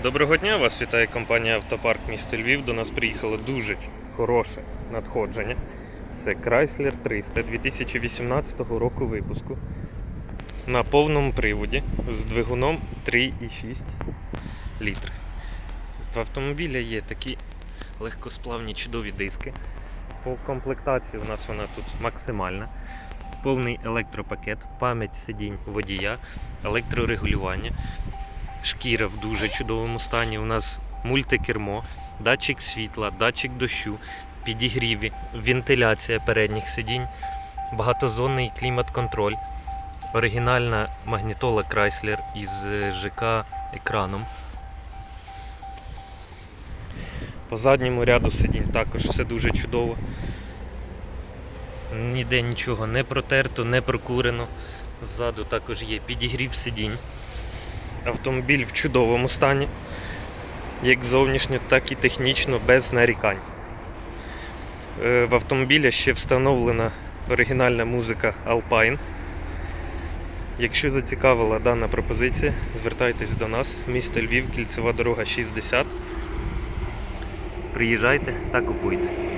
Доброго дня, вас вітає компанія Автопарк місто Львів. До нас приїхало дуже хороше надходження. Це Chrysler 300 2018 року випуску. На повному приводі з двигуном 3,6 літри. В автомобіля є такі легкосплавні чудові диски. По комплектації у нас вона тут максимальна. Повний електропакет, пам'ять сидінь водія, електрорегулювання шкіра в дуже чудовому стані. У нас мультикермо, датчик світла, датчик дощу, підігріві, вентиляція передніх сидінь, багатозонний клімат-контроль, оригінальна магнітола Chrysler із е, ЖК екраном. По задньому ряду сидінь також все дуже чудово. Ніде нічого не протерто, не прокурено. Ззаду також є підігрів сидінь. Автомобіль в чудовому стані, як зовнішньо, так і технічно, без нарікань. Е, В автомобілі ще встановлена оригінальна музика Alpine. Якщо зацікавила дана пропозиція, звертайтесь до нас, місто Львів, кільцева дорога 60. Приїжджайте та купуйте.